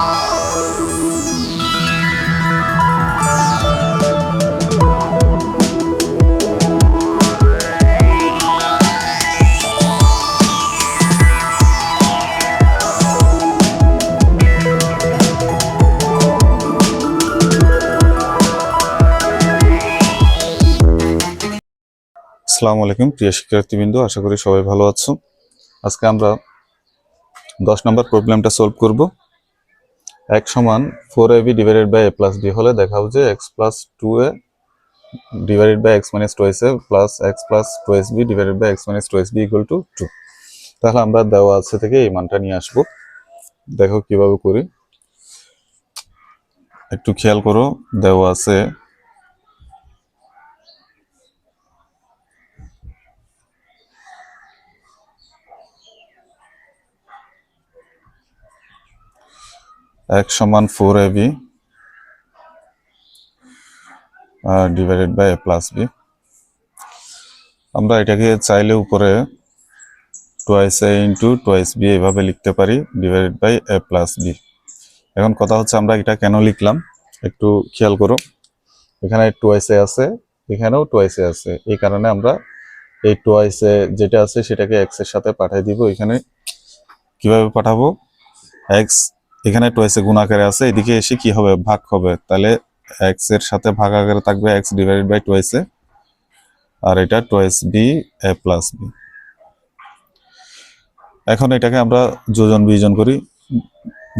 আসসালামু আলাইকুম, প্রিয় শিক্ষার্থীবৃন্দ, আশা করি সবাই ভালো আছো। আজকে আমরা দশ নম্বর প্রবলেমটা সলভ করব। এক সমান four a b divided by a plus b হলে দেখাও যে x plus two a divided by x minus twice a plus x plus two s b divided by x minus two s b equal to two তাহলে আমরা দেওয়া আছে থেকে এই মানটা নিয়ে আসব। দেখো কীভাবে করি। একটু খেয়াল করো, দেওয়া আছে এক সমান four a b divided by a plus b আমরা এটাকে চাইলে উপরে twice a into twice b এভাবে লিখতে পারি divided by a plus b এখন কথা হচ্ছে আমরা এটা কেন লিখলাম, একটু খেয়াল করো। এখানে টোয়াইস এ আছে, এখানেও টোয়াইস এ আছে। এই কারণে আমরা এই টোয়াইস এ যেটা আছে সেটাকে এক্সের সাথে পাঠিয়ে দিব। এখানে কীভাবে পাঠাবো? এক্স এখানে টোয়েস গুণ আকারে আছে, এদিকে এসে কি হবে? ভাগ হবে। তাহলে এক্সের সাথে ভাগ আকারে থাকবে এক্স ডিভাইডেড বাই টোয়েস আর এটা twice b a plus b এখন এটাকে আমরা যোজন বিয়োজন করি।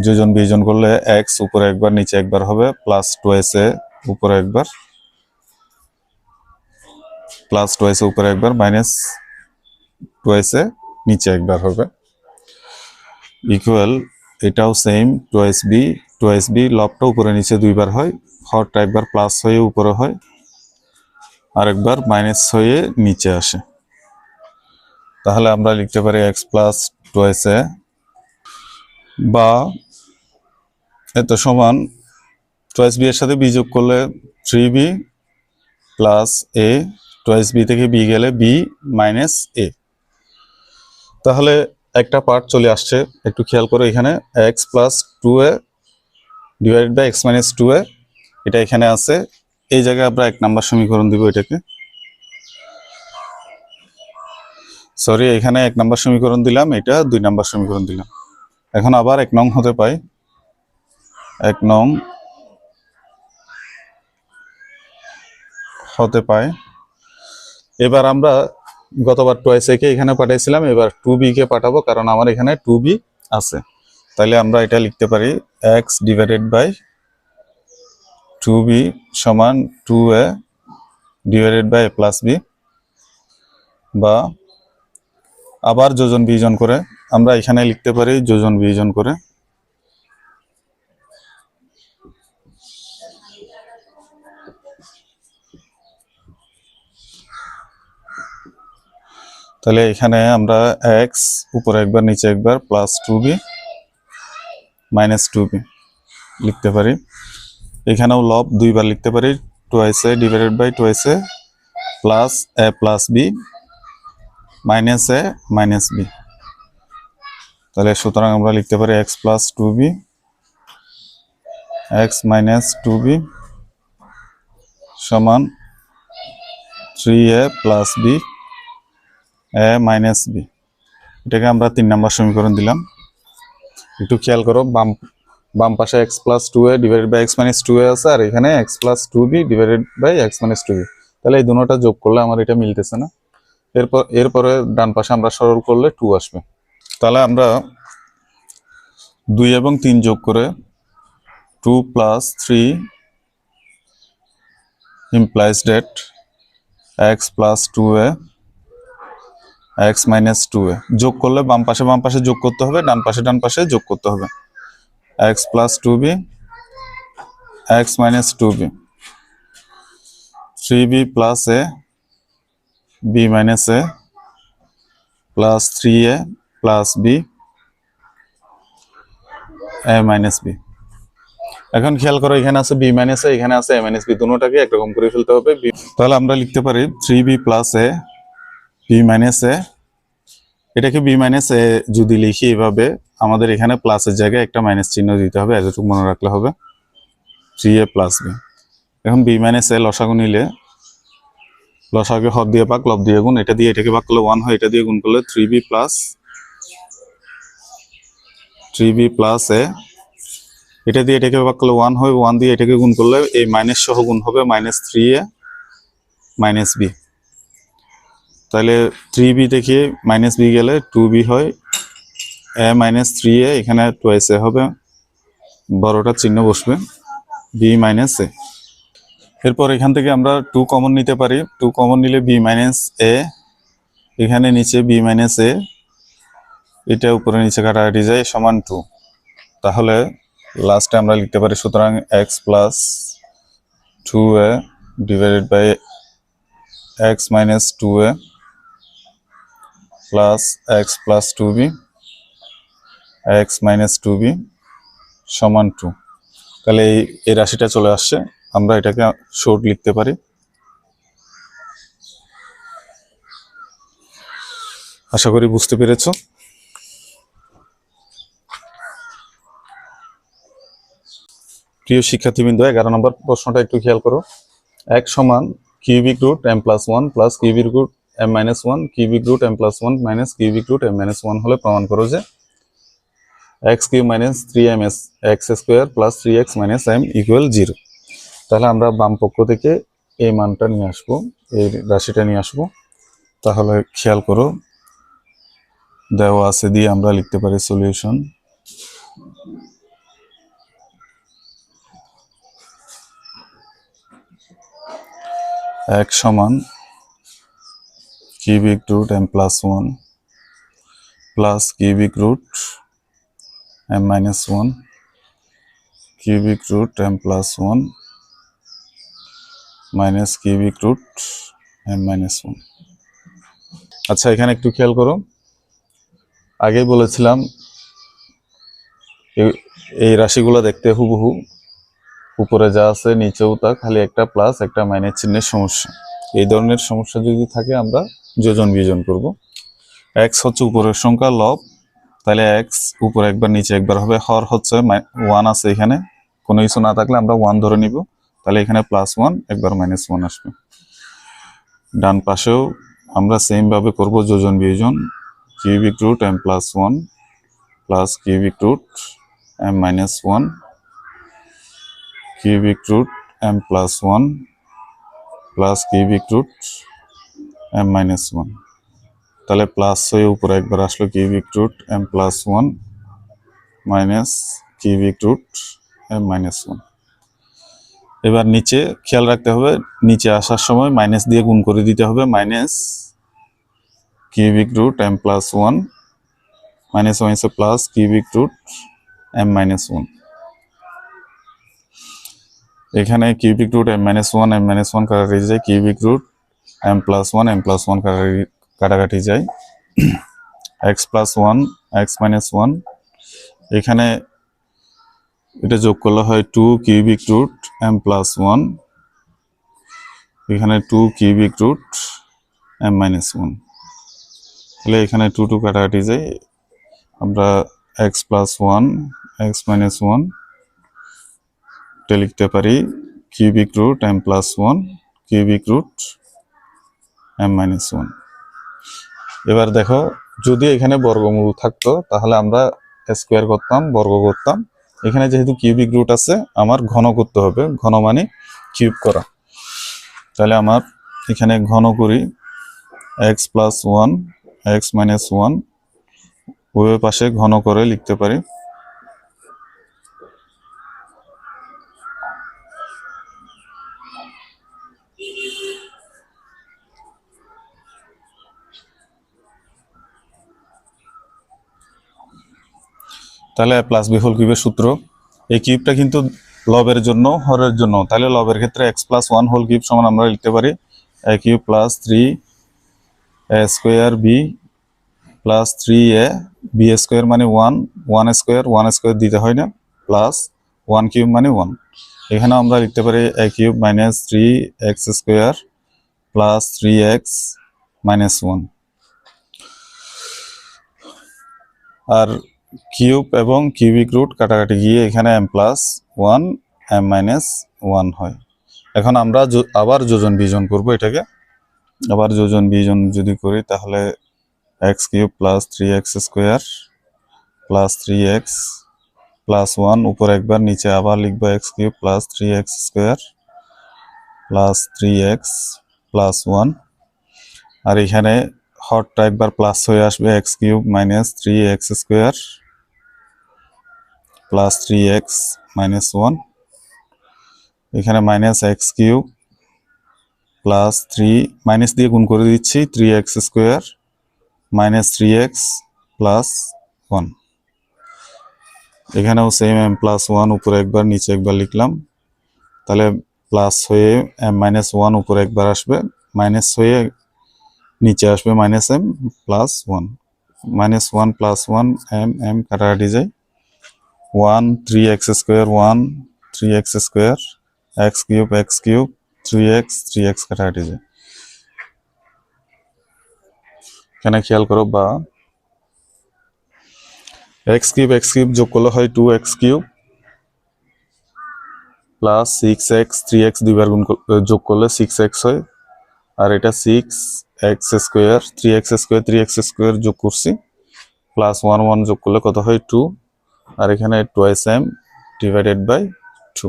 যোজন বিয়োজন করলে এক্স উপরে একবার, নিচে একবার হবে প্লাস টোয়েস উপরে একবার প্লাস টোয়েস উপরে একবার মাইনাস টোয়েস নিচে একবার হবে। ইকুয়াল এটাও same twice b twice b লবটা উপরে নিচে দুইবার হয় হরটা একবার প্লাস হয়ে উপরে হয় আর একবার মাইনাস হয়ে নিচে আসে। তাহলে আমরা লিখতে পারি এক্স প্লাস টোয়েস এ বা এত সমান টোয়েস বি এর সাথে বি যোগ করলে three b plus a twice b থেকে বি গেলে বি মাইনাস এ তাহলে একটা পার্ট চলে আসছে। একটু খেয়াল করো এখানে x plus two a divided by x minus two a এটা এখানে আছে। এই জায়গায় আমরা এক নাম্বার সমীকরণ দিব এটাকে। সরি এখানে এক নাম্বার সমীকরণ দিলাম, এটা দুই নাম্বার সমীকরণ দিলাম। এখন আবার এক নং হতে পাই। এক নং হতে পায় এবার আমরা গতবার টোয়াইস একে এখানে পাঠাইছিলাম, এবার টু বি কে পাঠাবো কারণ আমার এখানে টু বি আছে। তাহলে আমরা এটা লিখতে পারি x divided by two b সমান two a divided by plus b বা আবার যোজন বিয়োজন করে, আমরা এখানে লিখতে পারি যোজন বিয়োজন করে তাহলে এখানে আমরা এক্স উপরে একবার, নিচে একবার plus two b minus two b লিখতে পারি। এখানেও লব দুইবার লিখতে পারি twice a divided by twice a plus a plus b minus a minus b তাহলে সুতরাং আমরা লিখতে পারি x plus two b x minus two b সমান three a plus b a minus b এটাকে আমরা তিন নাম্বার সমীকরণ দিলাম। একটু খেয়াল করো, বাম বাম পাশে x plus two a divided by x minus two a আছে, আর এখানে x plus two b divided by x minus two b তাহলে এই দুটোটা যোগ করলে আমার এটা মিলতেছে না। এরপর, এরপরে ডান পাশে আমরা সরল করলে টু আসবে। তাহলে আমরা দুই এবং তিন যোগ করে two plus three implies that x plus two a x minus two a যোগ করলে বাম পাশে বাম পাশে যোগ করতে হবে, ডান পাশে ডান পাশে যোগ করতে হবে। X plus two b x minus two b three b plus a b minus a plus three a plus b a minus b এখন খেয়াল করো, এখানে আছে বি মাইনাস এ এখানে আছে এ মাইনাস বি দুটোটাকে একরকম করে ফেলতে হবে। তাহলে আমরা লিখতে পারি three b plus a b minus a এটাকে বি মাইনাস এ যদি লিখি এভাবে, আমাদের এখানে প্লাসের জায়গায় একটা মাইনাস চিহ্ন দিতে হবে, এতটুকু মনে রাখলে হবে। থ্রি এ প্লাস বি এখন বি মাইনাস এ লসাগু নিলে, লসাগুকে হর দিয়ে পাক লব দিয়ে গুণ, এটা দিয়ে এটাকে ভাগ করলে ওয়ান হয়, এটা দিয়ে গুণ করলে three b plus three b plus a, এটা দিয়ে এটাকে ভাগ করলে ওয়ান হয় ওয়ান দিয়ে এটাকে গুণ করলে এই মাইনাস সহ গুণ হবে minus three a minus b তাহলে থ্রি বি থেকে মাইনাস বি গেলে টু বি হয়। এ মাইনাস থ্রি এ এখানে টোয়াইস এ হবে। বড়টা চিহ্ন বসবে। বি মাইনাস এ এরপর এখান থেকে আমরা টু কমন নিতে পারি। টু কমন নিলে বি মাইনাস এ এখানে নিচে বি মাইনাস এ এটা উপরে নিচে কাটাকাটি যায়, সমান টু তাহলে লাস্টে আমরা লিখতে পারি, সুতরাং x plus two a divided by x minus two a plus x plus two b x minus two b সমান টু তাহলে এই এই রাশিটা চলে আসছে, আমরা এটাকে শর্ট লিখতে পারি। আশা করি বুঝতে পেরেছ। প্রিয় শিক্ষার্থীবৃন্দ, এগারো নম্বর প্রশ্নটা একটু খেয়াল করো। এক সমান cubic root m plus one plus cubic root m minus one cubic root m plus one minus cubic root m minus one হলে প্রমাণ করো যে x cube minus three m s x square plus three x minus m equal zero তাহলে আমরা বাম পক্ষ থেকে এই মানটা নিয়ে আসব, এই রাশিটা নিয়ে আসব। তাহলে খেয়াল করো, দেওয়া আছে দিয়ে আমরা লিখতে পারি সলিউশন এক সমান cubic root M plus one plus cubic root M minus one cubic root M plus one minus cubic root M minus one আচ্ছা এখানে একটু খেয়াল করো। আগেই বলেছিলাম এই রাশিগুলো দেখতে হুবহু উপরে যা আছে নিচেও তা, খালি একটা প্লাস একটা মাইনাস চিহ্নের সমস্যা। এই ধরনের সমস্যা যদি থাকে, আমরা যোজন বিয়োজন করব। এক্স হচ্ছে উপরের সংখ্যা লব তাহলে এক্স উপরে একবার নিচে একবার হবে, হর হচ্ছে ওয়ান আছে এখানে। কোনো কিছু না থাকলে আমরা ওয়ান ধরে নিব, তাহলে এখানে প্লাস ওয়ান একবার মাইনাস ওয়ান আসবে। ডান পাশেও আমরা সেম ভাবে করব যোজন বিয়োজন cubic root M plus one plus cubic root M minus one cubic root M plus one plus cubic root M minus one তাহলে প্লাস হয়ে উপরে একবার আসলো cubic root M plus one minus cubic root M minus one এবার নিচে খেয়াল রাখতে হবে, নিচে আসার সময় মাইনাস দিয়ে গুণ করে দিতে হবে minus cubic root M plus one minus মাইনাসে plus cubic root M minus one এখানে cubic root M minus one M minus one কাটাকাটি যায় cubic root M plus one M plus one কাটাকাটি যায় X plus one X minus one এখানে এটা যোগ করলে হয় two cubic root M plus one এখানে two cubic root M minus one তাহলে এখানে টু টু কাটাকাটি যায় আমরা X plus one X minus one এটা লিখতে পারি cubic root M plus one cubic root M minus one এবার দেখো, যদি এখানে বর্গমূল থাকতো, তাহলে আমরা স্কোয়ার করতাম, বর্গ করতাম। এখানে যেহেতু কিউবিক রুট আছে, আমার ঘন করতে হবে। ঘন মানে কিউব করা। তাহলে আমার এখানে ঘন করি X plus one X minus one উভয় পাশে ঘন করে লিখতে পারি। তাহলে প্লাস বি হোল কিউবের সূত্র। এই কিউবটা কিন্তু লবের জন্য, হরের জন্য। তাহলে লবের ক্ষেত্রে X plus one whole cube সমান আমরা লিখতে পারি A cube plus three A square B plus three A B square মানে one one square one square দিতে হয় না প্লাস ওয়ান কিউব মানে ওয়ান এখানে আমরা লিখতে পারি A cube minus three X square plus three X minus one R cube এবং কিউবিক রুট কাটাকাটি গিয়ে এখানে M plus one M minus one হয়। এখন আমরা আবার যোজন বিজন করব এটাকে। আবার যোজন বিজন যদি করি, তাহলে X cube plus three X square plus three X plus one উপর একবার নিচে আবার লিখব X cube plus three X square plus three X plus one আর এখানে হরটা একবার প্লাস হয়ে আসবে X cube minus three X square plus three X minus one এখানে minus X cube plus three minus দিয়ে গুণ করে দিচ্ছি three X square minus three X plus one এখানেও সেম এম প্লাস ওয়ান উপরে একবার, নিচে একবার লিখলাম। তাহলে প্লাস হয়ে এম মাইনাস ওয়ান উপরে একবার আসবে। মাইনাস হয়ে নিচে আসবে minus M plus one minus one plus one M M কাটাকাটি যায়। One, three X square one, three X square, X cube X cube, three X three X কাটাকাটি যায়। এখানে খেয়াল করো বা এক্স কিউব এক্স কিউব যোগ করলে হয় two X cube plus six X, three X দুইবার গুণ যোগ করলে সিক্স এক্স হয়। আর এটা six X square, three X square, three X square যোগ করছি। প্লাস ওয়ান ওয়ান যোগ করলে কত হয়? টু। আর এখানে twice M divided by two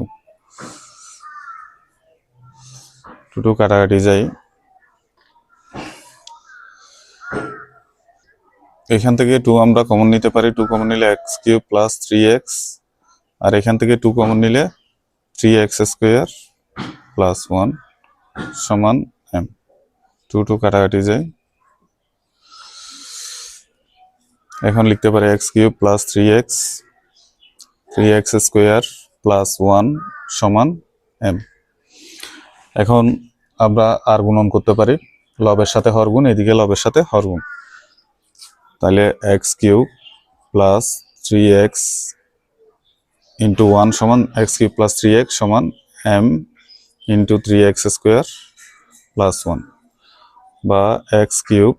two two কাটাকাটি যায় এখান থেকে টু আমরা কমন নিতে পারি। টু কমন নিলে X cube plus three X আর এখান থেকে টু কমন নিলে three X square plus one সমান এম টু টু কাটাকাটি যায় এখন লিখতে পারি X cube plus three X three X square plus one সমান এম এখন আমরা আর গুণন করতে পারি লবের সাথে হর গুণ, এদিকে লবের সাথে হর গুণ। তাহলে X cube plus three X into one সমান X cube plus three X সমান M into three X square plus one বা X cube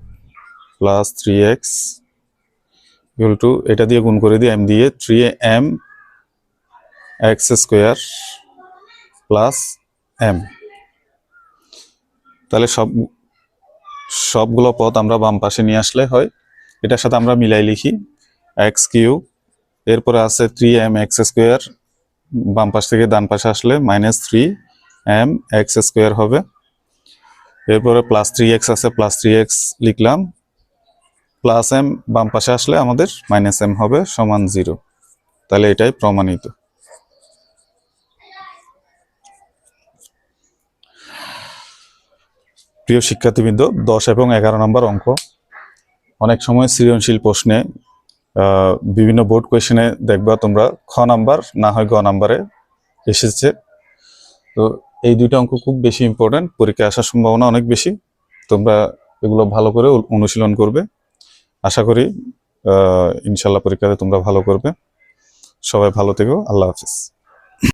plus three X equal to এটা দিয়ে গুণ করে দিই এম দিয়ে three M X square plus M তাহলে সব, সবগুলো পদ আমরা বাম পাশে নিয়ে আসলে হয়। এটার সাথে আমরা মিলাই লিখি এক্স কিউব এরপরে আছে থ্রি এম এক্স স্কোয়ার বাম পাশ থেকে ডান পাশে আসলে minus three M X square হবে। এরপরে প্লাস থ্রি এক্স আছে প্লাস থ্রি এক্স লিখলাম। প্লাস এম বাম পাশে আসলে আমাদের মাইনাস এম হবে সমান জিরো তাহলে এটাই প্রমাণিত। প্রিয় শিক্ষার্থীবৃন্দ, দশ এবং এগারো নম্বর অঙ্ক। অনেক সময় সৃজনশীল প্রশ্নে বিভিন্ন বোর্ড কোয়েশনে দেখবা তোমরা খ নাম্বার, না হয় গ নাম্বারে এসেছে। তো এই দুইটা অঙ্ক খুব বেশি ইম্পর্ট্যান্ট পরীক্ষায় আসার সম্ভাবনা অনেক বেশি। তোমরা এগুলো ভালো করে অনুশীলন করবে। আশা করি ইনশাল্লাহ পরীক্ষাতে তোমরা ভালো করবে। সবাই ভালো থেকো। আল্লাহ হাফিজ।